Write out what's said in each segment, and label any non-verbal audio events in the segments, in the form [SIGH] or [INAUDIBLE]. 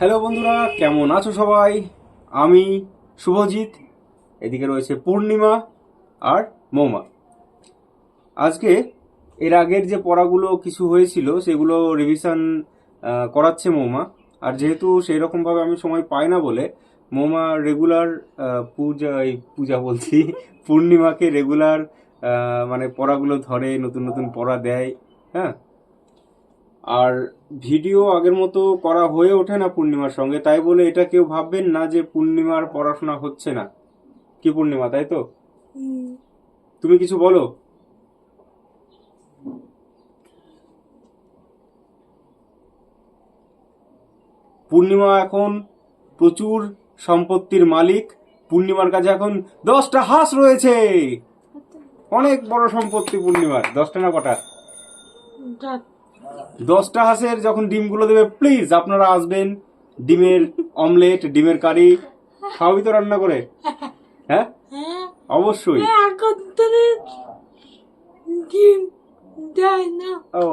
Hello বন্ধুরা, কেমন আছো সবাই? আমি শুভজিৎ, এদিকে রয়েছে পূর্ণিমা আর মৌমা। আজকে এর আগের যে পড়াগুলো কিছু হয়েছিল, সেগুলো রিভিশন করাচ্ছে মৌমা। আর যেহেতু সেই রকমভাবে আমি সময় পাই না বলে, মৌমা রেগুলার পূজা পূজা বলছি, পূর্ণিমাকে রেগুলার মানে পড়াগুলো ধরে, নতুন নতুন পড়া দেয় হ্যাঁ? আর ভিডিও আগের মতো করা হয়ে ওঠে না পূর্ণিমার সঙ্গে তাই বলে এটা কেউ ভাববেন না যে পূর্ণিমার পড়াশোনা হচ্ছে না। কি পূর্ণিমা তাই তো? তুমি কিছু বলো? পূর্ণিমা এখন প্রচুর সম্পত্তির মালিক পূর্ণিমার কাছে এখন দশটা হাঁস রয়েছে। অনেক বড় সম্পত্তি পূর্ণিমার দশটা না কটা? দশটা হাঁসের যখন ডিমগুলো দেবে প্লিজ আপনারা আসবেন ডিমের অমলেট ডিমের কারি খাওয়াবি তো রান্না করে হ্যাঁ হ্যাঁ অবশ্যই এখন তুমি ডিম দেয় না ও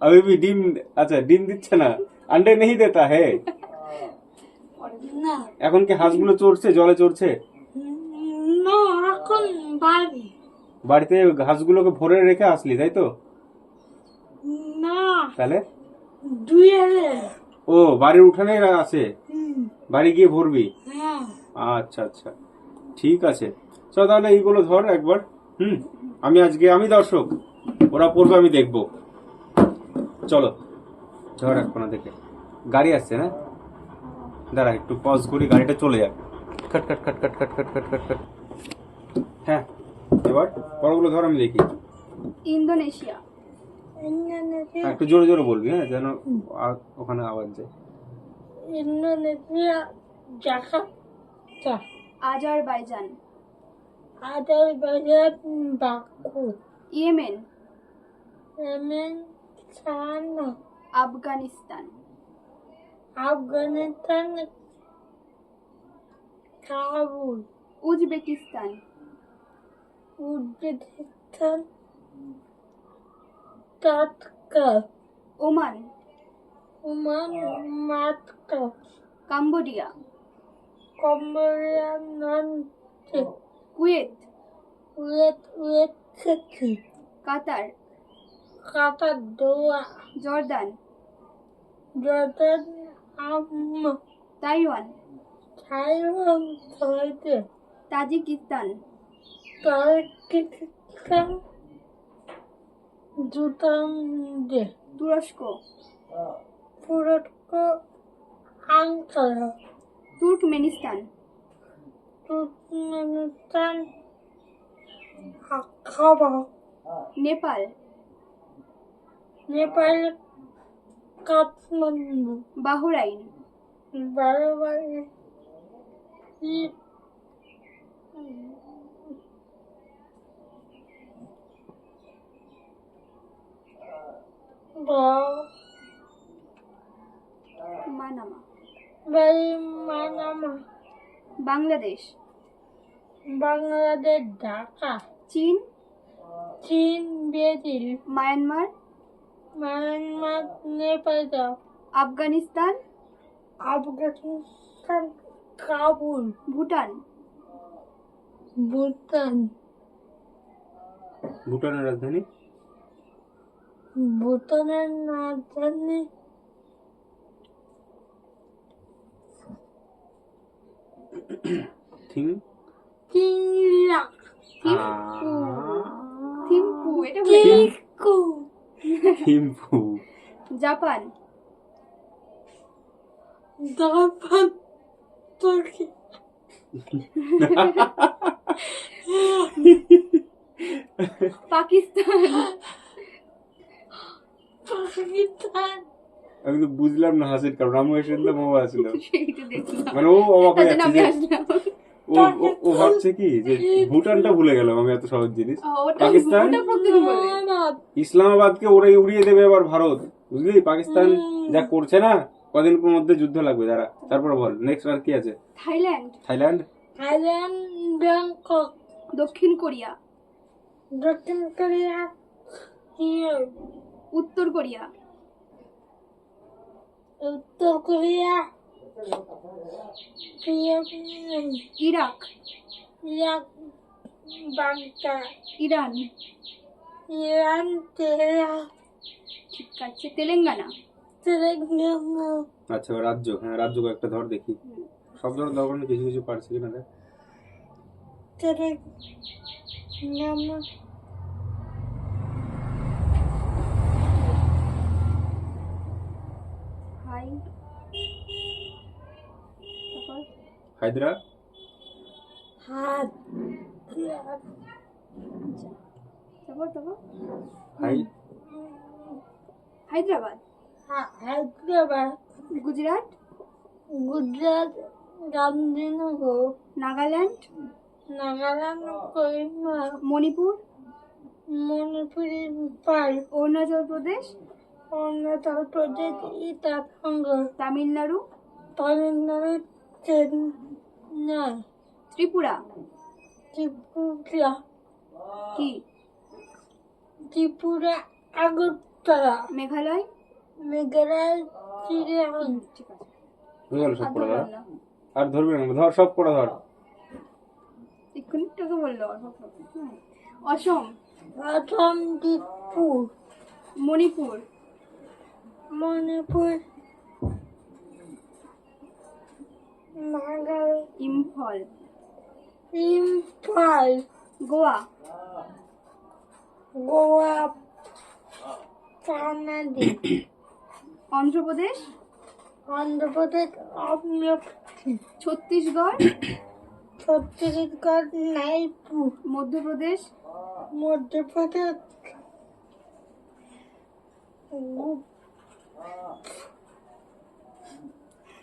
अभी भी ডিম আচ্ছা ডিম দিচ্ছে না আন্ডে নেই দেতা হে না এখন কি হাঁসগুলো চড়ছে জলে চড়ছে না এখন বাড়ি বাড়িতে হাঁসগুলোকে ভরে রেখে আসলি তাই তো না। তাহলে? দুয়ারে ও বাড়ির উঠানে আছে? বাড়ি গিয়ে ভরবি? হ্যাঁ। আচ্ছা আচ্ছা। ঠিক আছে। চল তাহলে এইগুলো ধর একবার। হুম? আমি আজকে আমি দর্শক। ওরা পড়বে আমি দেখব। চলো। ধর এক কোনা দেখে গাড়ি আসছে না? দাঁড়া একটু পজ করি গাড়িটা চলে যাক। খট খট খট খট খট খট খট খট খট হ্যাঁ এবার পরগুলো ধর আমি দেখি। ইন্দোনেশিয়া। একটু জোরে জোরে বলবি হ্যাঁ যেন ওখানে আওয়াজ যায়। Indonesia Jakarta Azerbaijan. Azerbaijan Baku. Yemen. Yemen China Afghanistan. Afghanistan Kabul. Uzbekistan. Uzbekistan. তাৎকাল Oman. Oman মাতকাল কাম্বোডিয়া। কম্বোডিয়া নন্টে কুয়েত। উয়েত উয়েত থেকে Qatar. Qatar Doha. Jordan. Jordan আম। তাইওয়ান। থাইওয়ান থইতে তাজিকিস্তান। তাজিকিস্তান। দে তুরস্ক তুরস্ক আঙ্কারা তুর্কমেনিস্তান তুর্কমেনিস্তান আখাবা নেপাল। নেপাল কাঠমান্ডু। বাহরাইন। বারোবারে মানামা। মানামা। বাংলাদেশ। বাংলাদেশ ঢাকা। চীন। চীন Brazil. Myanmar. Myanmar Nepal Afghanistan. Afghanistan Kabul. Bhutan. Bhutan. ভুটানের রাজধানী? বোতলের না জানি। জাপান। জাপান [LAUGHS] পাকিস্তান। আমি তো বুঝলাম না হাসির কারণ আমি এসে তো মোবা আসলো। মানে ও অবাক হয়ে যাচ্ছে ও ও- ও ভাবছে কি যে ভুটানটা ভুলে গেলাম আমি এত সহজ জিনিস। পাকিস্তান? ইসলামাবাদকে ওরাই উড়িয়ে দেবে আবার ভারত বুঝলি? পাকিস্তান যা করছে না কদিন মধ্যে যুদ্ধ লাগবে যারা তারপর বল নেক্সট আর কি আছে? থাইল্যান্ড। থাইল্যান্ড? Thailand Bangkok. দক্ষিণ কোরিয়া। দক্ষিণ কোরিয়া উত্তর কোরিয়া। উত্তর Korea. Iraq. Iraq Baghdad Iran. Iran ঠিক আছে তেলেঙ্গানা। তেলেঙ্গানা। আচ্ছা রাজ্য। হ্যাঁ রাজ্য একটা ধর দেখি। সব ধর দরকার নেই, কিছু কিছু পারছি কিনা দেখ। তেলেঙ্গানা। হাই হায়দ্রা? হাত তারপর তারপর হাই হায়দ্রাবাদ। হায়দ্রাবাদ। গুজরাট। গুজরাট গান্ধীনগর। নাগাল্যান্ড। নাগাল্যান্ড মণিপুর। মণিপুরি পাল অরুণাচল প্রদেশ। অরুণাচল প্রদেশ ইটানগর তামিলনাড়ু? তামিলনাড়ু চেন্নাই। ত্রিপুরা? ত্রিপুরা। কি? ত্রিপুরা আগরতলা। মেঘালয়? মেঘালয় চিরাং ঠিক আছে। সব আর পড়া ধর। আর ধরবি না ধর সব পড়া ধর। এক্ষুনি বলল। অসম? অসম দিকপুর মণিপুর? মণিপুর নাগাল ইম্ফল। ইম্ফল। গোয়া। গোয়া কানাডি। অন্ধ্রপ্রদেশ অন্ধ্রপ্রদেশ। ছত্তিশগড়। ছত্তিশগড় নাইপুর। মধ্যপ্রদেশ। মধ্যপ্রদেশ।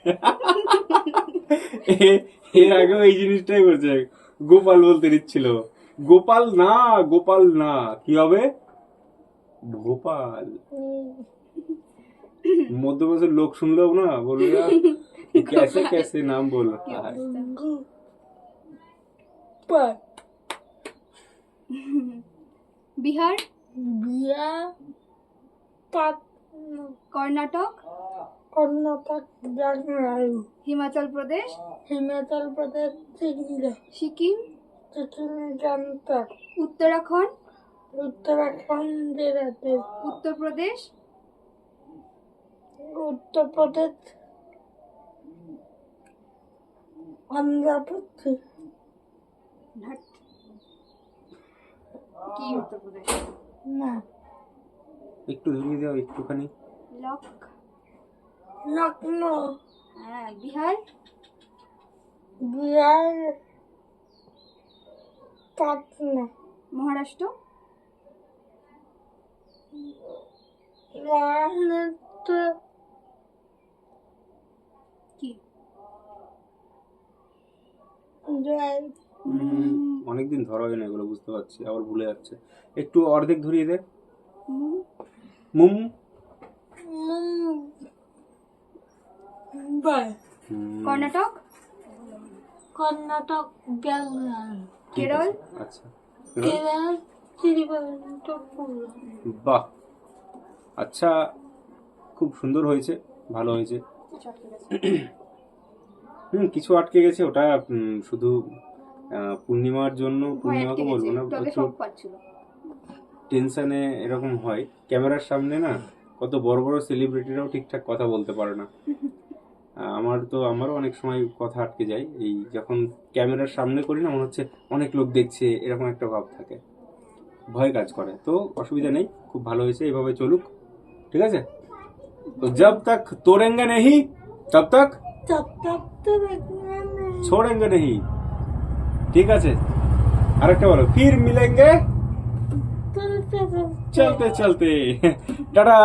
[LAUGHS] এর আগেও এই জিনিসটাই করছে গোপাল বলতে দিচ্ছিল গোপাল না গোপাল না কি হবে ভোপাল উম, মধ্যপ্রদেশের লোক শুনলেও না বলবে "यार, कैसे कैसे [LAUGHS] नाम बोल কি रहा है অবস্থা? গু- কর্ণাটক? কর্ণাটক বেঙ্গালুরু হিমাচল প্রদেশ? হিমাচল প্রদেশ সিকিম। সিকিম? গ্যাংটক উত্তরাখণ্ড? উত্তরাখণ্ডের উত্তরপ্রদেশ? উত্তরপ্রদেশ অন্ধ্রপ্রদেশ। কি উত্তরপ্রদেশ? না। একটু ধরিয়ে দাও একটুখানি। লক। লখনৌ হ্যাঁ বিহার বিহার পাটনা মহারাষ্ট্র? মহারাষ্ট্র। কি? জয়। অনেকদিন ধরা হয় না এগুলো বুঝতে পারছি আবার ভুলে যাচ্ছে। একটু অর্ধেক ধরিয়ে দে। মুম, মুম মুম্বাই কর্ণাটক? কর্ণাটক বেঙ্গাল কেরল? আচ্ছা। কেরল? কেরল বাহ। আচ্ছা খুব সুন্দর হয়েছে ভালো হয়েছে। হুম কিছু আটকে গেছে ওটা শুধু পূর্ণিমার জন্য ভয় পূর্ণিমাকে বলব না প্রচুর টেনশনে এরকম হয়। ক্যামেরার সামনে না কত বড় বড় সেলিব্রিটিরাও ঠিকঠাক কথা বলতে পারে না। আমার তো আমারও অনেক সময় কথা আটকে যায়। এই যখন ক্যামেরার সামনে করি না মনে হচ্ছে অনেক লোক দেখছে এরকম একটা ভাব থাকে। ভয় কাজ করে। তো অসুবিধা নেই খুব ভালো হয়েছে এভাবে চলুক। ঠিক আছে? তো জব তাক তোরেঙ্গা নেহি? তব তক? ছোড়েঙ্গা নেহি। ঠিক আছে? আরেকটা বলো ফির মিলেঙ্গে? চলতে চলতে। টাটা!